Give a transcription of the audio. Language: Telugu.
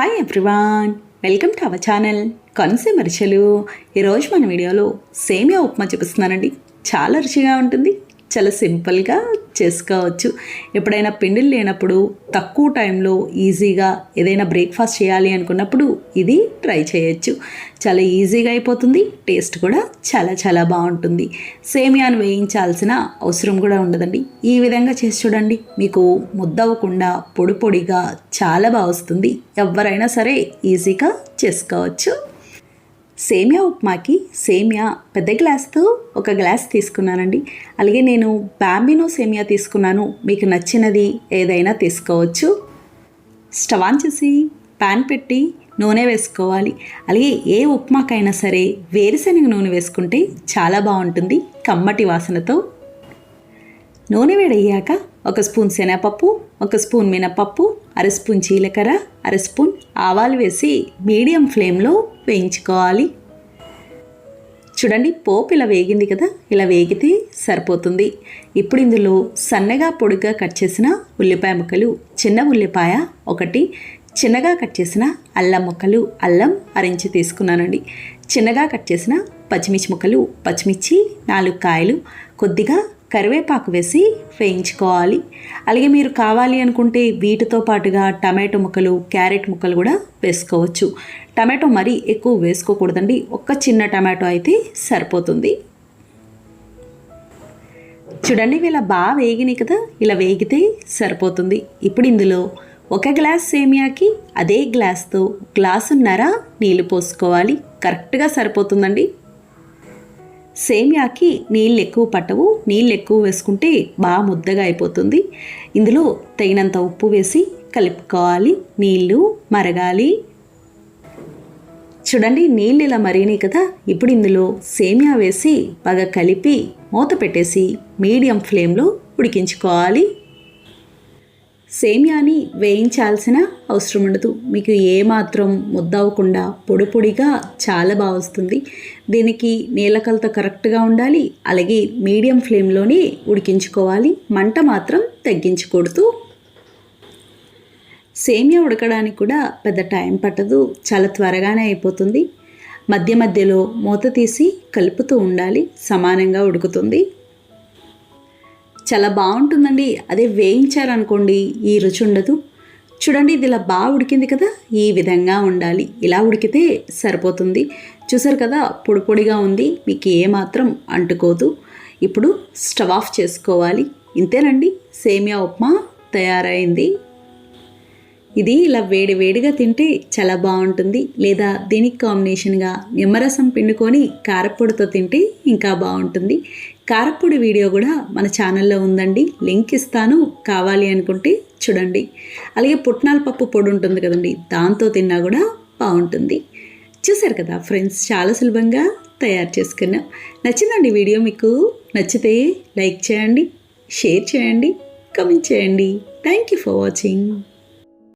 Hi everyone welcome to our channel కనుసీమ మరిచలు ఈరోజు మన వీడియోలో సేమియా ఉప్మా చూపిస్తున్నానండి. చాలా రుచిగా ఉంటుంది. చాలా సింపుల్గా చేసుకోవచ్చు. ఎప్పుడైనా పిండిలు లేనప్పుడు తక్కువ టైంలో ఈజీగా ఏదైనా బ్రేక్ఫాస్ట్ చేయాలి అనుకున్నప్పుడు ఇది ట్రై చేయొచ్చు. చాలా ఈజీగా అయిపోతుంది టేస్ట్ కూడా చాలా చాలా బాగుంటుంది. సేమియాను వేయించాల్సిన అవసరం కూడా ఉండదండి. ఈ విధంగా చేసి చూడండి మీకు ముద్దవకుండా పొడి పొడిగా చాలా బాగా వస్తుంది. ఎవరైనా సరే ఈజీగా చేసుకోవచ్చు. సేమియా ఉప్మాకి సేమియా పెద్ద గ్లాస్తో ఒక గ్లాస్ తీసుకున్నానండి. అలాగే నేను బ్యాంబినో సేమియా తీసుకున్నాను. మీకు నచ్చినది ఏదైనా తీసుకోవచ్చు. స్టవ్ ఆన్ చేసి ప్యాన్ పెట్టి నూనె వేసుకోవాలి. అలాగే ఏ ఉప్మాకైనా సరే వేరుశనగ నూనె వేసుకుంటే చాలా బాగుంటుంది. కమ్మటి వాసనతో. నూనె వేడయ్యాక ఒక స్పూన్ శనగపప్పు ఒక స్పూన్ మినపప్పు అర స్పూన్ జీలకర్ర అర స్పూన్ ఆవాలు వేసి మీడియం ఫ్లేమ్లో వేయించుకోవాలి. చూడండి పోపు ఇలా వేగింది కదా ఇలా వేగితే సరిపోతుంది. ఇప్పుడు ఇందులో సన్నగా పొడిగా కట్ చేసిన ఉల్లిపాయ ముక్కలు చిన్న ఉల్లిపాయ ఒకటి చిన్నగా కట్ చేసిన అల్లం ముక్కలు అల్లం అరించి తీసుకున్నానండి. చిన్నగా కట్ చేసిన పచ్చిమిర్చి ముక్కలు పచ్చిమిర్చి నాలుగు కాయలు కొద్దిగా కరివేపాకు వేసి వేయించుకోవాలి. అలాగే మీరు కావాలి అనుకుంటే వీటితో పాటుగా టమాటో ముక్కలు క్యారెట్ ముక్కలు కూడా వేసుకోవచ్చు. టమాటో మరీ ఎక్కువ వేసుకోకూడదండి. ఒక్క చిన్న టమాటో అయితే సరిపోతుంది. చూడండి ఇలా బాగా వేగినాయి కదా? ఇలా వేగితే సరిపోతుంది. ఇప్పుడు ఇందులో ఒక గ్లాస్ సేమియాకి అదే గ్లాస్తో గ్లాసున్నర నీళ్ళు పోసుకోవాలి. కరెక్ట్గా సరిపోతుందండి. సేమియాకి నీళ్ళు ఎక్కువ పట్టవు నీళ్ళు ఎక్కువ వేసుకుంటే బాగా ముద్దగా అయిపోతుంది. ఇందులో తగినంత ఉప్పు వేసి కలుపుకోవాలి నీళ్ళు మరగాలి. చూడండి నీళ్ళు ఇలా మరిగినాయి కదా ఇప్పుడు ఇందులో సేమియా వేసి బాగా కలిపి మూత పెట్టేసి మీడియం ఫ్లేమ్లో ఉడికించుకోవాలి. సేమియాని వేయించాల్సిన అవసరం ఉండదు. మీకు ఏమాత్రం ముద్దవకుండా పొడి పొడిగా చాలా బాగా వస్తుంది. దీనికి నీలకలత కరెక్ట్గా ఉండాలి. అలాగే మీడియం ఫ్లేమ్లోనే ఉడికించుకోవాలి. మంట మాత్రం తగ్గించకూడదు. సేమియా ఉడకడానికి కూడా పెద్ద టైం పట్టదు. చాలా త్వరగానే అయిపోతుంది. మధ్య మధ్యలో మూత తీసి కలుపుతూ ఉండాలి. సమానంగా ఉడుకుతుంది. చాలా బాగుంటుందండి. అదే వేయించారనుకోండి ఈ రుచి ఉండదు. చూడండి ఇది ఇలా బాగా ఉడికింది కదా ఈ విధంగా ఉండాలి. ఇలా ఉడికితే సరిపోతుంది. చూసారు కదా పొడి పొడిగా ఉంది. మీకు ఏమాత్రం అంటుకోదు. ఇప్పుడు స్టవ్ ఆఫ్ చేసుకోవాలి. ఇంతేనండి. సేమియా ఉప్మా తయారైంది. ఇది ఇలా వేడి వేడిగా తింటే చాలా బాగుంటుంది. లేదా దీనికి కాంబినేషన్గా నిమ్మరసం పిండుకొని కారపొడితో తింటే ఇంకా బాగుంటుంది. కారపొడి వీడియో కూడా మన ఛానల్లో ఉందండి. లింక్ ఇస్తాను. కావాలి అనుకుంటే చూడండి. అలాగే పుట్నాల పప్పు పొడి ఉంటుంది కదండి. దాంతో తిన్నా కూడా బాగుంటుంది. చూసారు కదా ఫ్రెండ్స్ చాలా సులభంగా తయారు చేసుకున్నాం. నచ్చిందండి వీడియో మీకు నచ్చితే లైక్ చేయండి షేర్ చేయండి కమెంట్ చేయండి. Thank you for watching